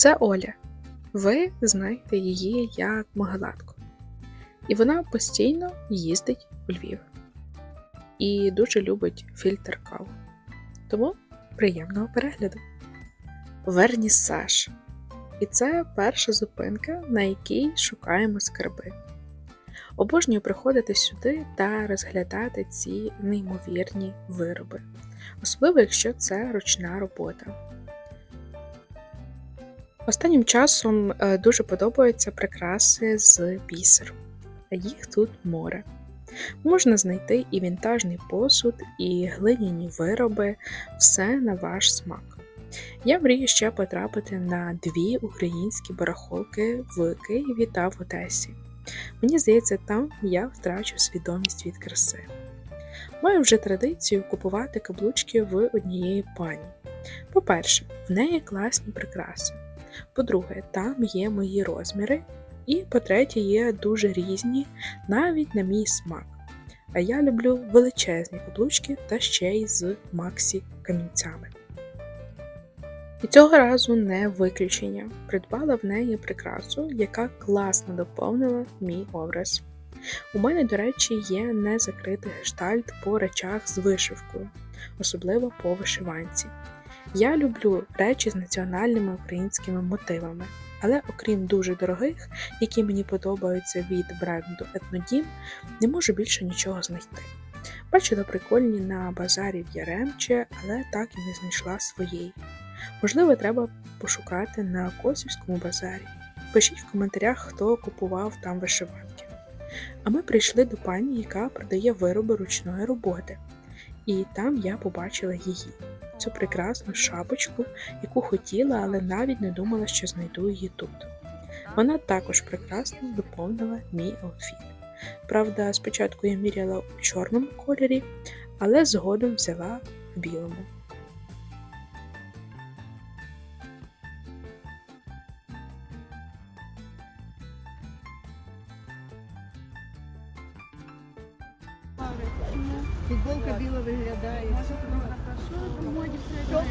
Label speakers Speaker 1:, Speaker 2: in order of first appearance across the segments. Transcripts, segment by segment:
Speaker 1: Це Оля. Ви знаєте її як Могилатку. І вона постійно їздить у Львів і дуже любить фільтр каву. Тому приємного перегляду. Вернісаж. І це перша зупинка, на якій шукаємо скарби. Обожнюю приходити сюди та розглядати ці неймовірні вироби, особливо якщо це ручна робота. Останнім часом е, дуже подобаються прикраси з бісеру, їх тут море. Можна знайти і вінтажний посуд, і глиняні вироби, все на ваш смак. Я мрію ще потрапити на дві українські барахолки в Києві та в Одесі. Мені здається, там я втрачу свідомість від краси. Маю вже традицію купувати каблучки в однієї пані. По-перше, в неї класні прикраси. По-друге, там є мої розміри. І по-третє, є дуже різні, навіть на мій смак. А я люблю величезні каблучки та ще й з Максі камінцями. І цього разу не виключення. Придбала в неї прикрасу, яка класно доповнила мій образ. У мене, до речі, є незакритий гештальт по речах з вишивкою, особливо по вишиванці. Я люблю речі з національними українськими мотивами, але окрім дуже дорогих, які мені подобаються від бренду Етнодім, не можу більше нічого знайти. Бачила прикольні на базарі в Яремче, але так і не знайшла своєї. Можливо, треба пошукати на Косівському базарі. Пишіть в коментарях, хто купував там вишиванки. А ми прийшли до пані, яка продає вироби ручної роботи. І там я побачила її, цю прекрасну шапочку, яку хотіла, але навіть не думала, що знайду її тут. Вона також прекрасно доповнила мій аутфіт. Правда, спочатку я міряла у чорному кольорі, але згодом взяла в білому.
Speaker 2: Футболка біла виглядає. Що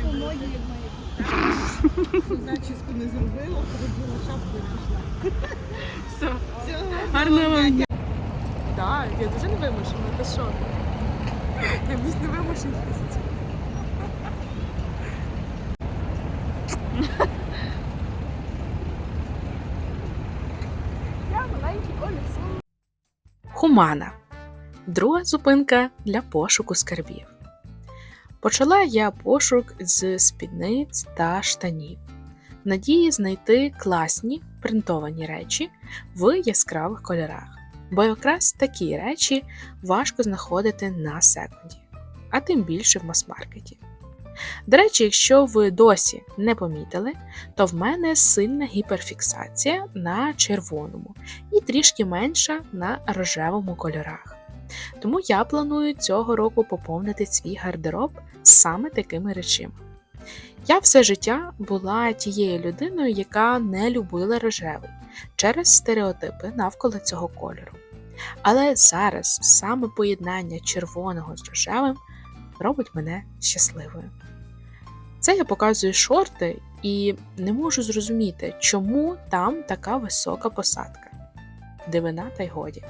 Speaker 2: по моді, має бути. Зачіску не зробила, перебила шапку і пішла.
Speaker 3: Все.
Speaker 2: Все,
Speaker 3: Гарного вам дня. Так, я дуже не вимушена, ти що? Я місь не вимушеність. Я маленький Олексій.
Speaker 1: Хумана. Друга зупинка для пошуку скарбів. Почала я пошук з спідниць та штанів, в надії знайти класні принтовані речі в яскравих кольорах, бо якраз такі речі важко знаходити на секунді, а тим більше в мас-маркеті. До речі, якщо ви досі не помітили, то в мене сильна гіперфіксація на червоному і трішки менша на рожевому кольорах. Тому я планую цього року поповнити свій гардероб саме такими речима. Я все життя була тією людиною, яка не любила рожевий через стереотипи навколо цього кольору. Але зараз саме поєднання червоного з рожевим робить мене щасливою. Це я показую шорти і не можу зрозуміти, чому там така висока посадка. Дивина та й годі.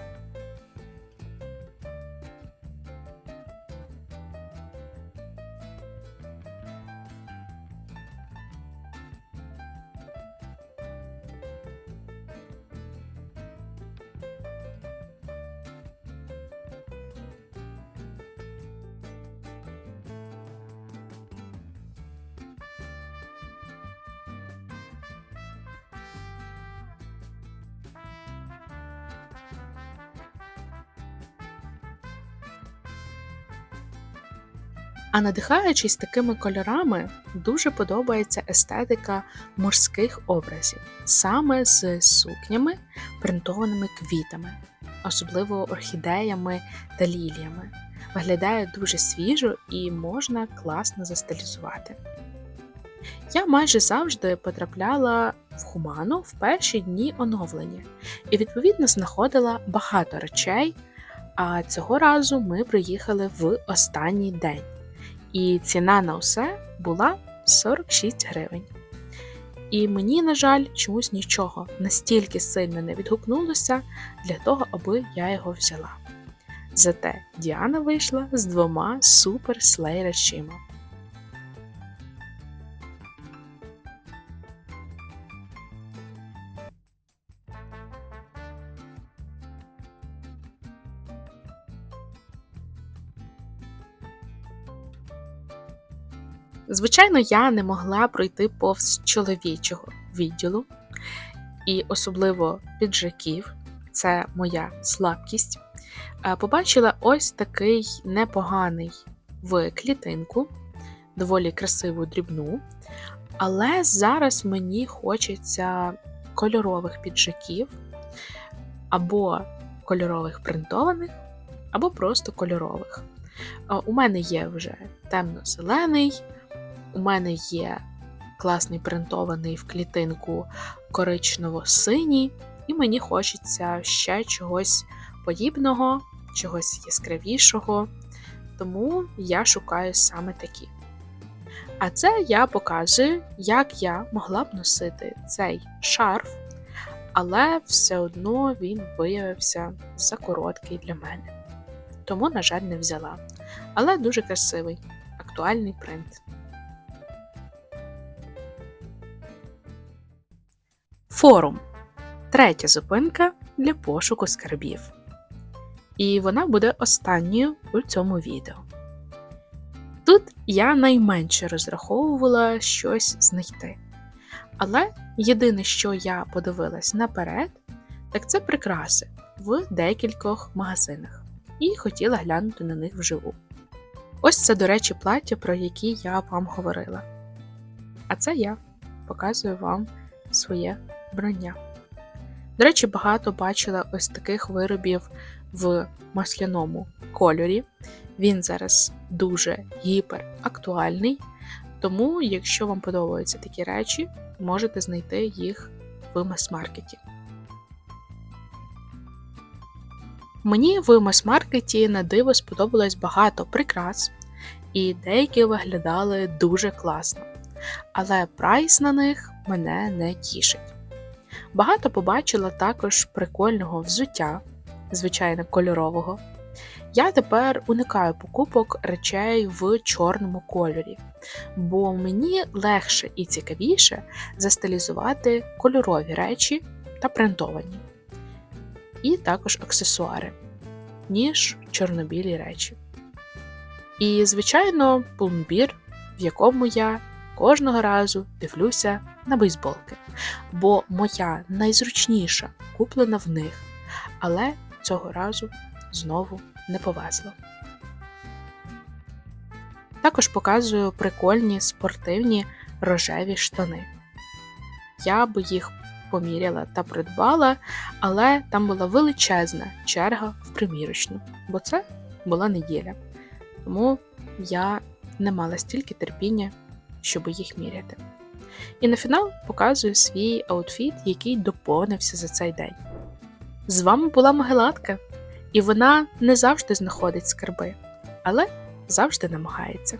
Speaker 1: А надихаючись такими кольорами, дуже подобається естетика морських образів, саме з сукнями, принтованими квітами, особливо орхідеями та ліліями. Виглядає дуже свіжо і можна класно застилізувати. Я майже завжди потрапляла в хуману в перші дні оновлення і, відповідно, знаходила багато речей, А цього разу ми приїхали в останній день, і ціна на усе була 46 гривень. І мені, на жаль, чомусь нічого настільки сильно не відгукнулося для того, аби я його взяла. Зате Діана вийшла з двома супер слей речима. Звичайно, я не могла пройти повз чоловічого відділу, і особливо піджаків це моя слабкість. Е, Побачила ось такий непоганий в клітинку, доволі красиву дрібну. Але зараз мені хочеться кольорових піджаків, або кольорових принтованих, або просто кольорових. Е, У мене є вже темно-зелений, у мене є класний принтований в клітинку коричнево-синій, і мені хочеться ще чогось подібного, чогось яскравішого, тому я шукаю саме такі. А це я показую, як я могла б носити цей шарф, але все одно він виявився закороткий для мене. Тому, на жаль, не взяла. Але дуже красивий, актуальний принт. Форум третя зупинка для пошуку скарбів. І вона буде останньою у цьому відео. Тут я найменше розраховувала щось знайти. Але єдине, що я подивилась наперед, так це прикраси в декількох магазинах і хотіла глянути на них вживу. Ось це, до речі, плаття, про які я вам говорила. А це я показую вам своє вбрання. До речі, багато бачила ось таких виробів в масляному кольорі. Він зараз дуже гіперактуальний, тому, якщо вам подобаються такі речі, можете знайти їх в мас-маркеті. Мені в мас-маркеті на диво сподобалось багато прикрас, і деякі виглядали дуже класно, але прайс на них мене не тішить. Багато побачила також прикольного взуття, звичайно, кольорового. Я тепер уникаю покупок речей в чорному кольорі, бо мені легше і цікавіше застилізувати кольорові речі та принтовані, і також аксесуари, ніж чорнобілі речі. І, звичайно, пломбір, в якому я кожного разу дивлюся на бейсболки, бо моя найзручніша куплена в них, але цього разу знову не повезло. Також показую прикольні спортивні рожеві штани. Я би їх поміряла та придбала, але там була величезна черга в примірочну, бо це була неділя. Тому я не мала стільки терпіння, щоб їх міряти. І на фінал показую свій аутфіт, який доповнився за цей день. З вами була Могилатка, і вона не завжди знаходить скарби, але завжди намагається.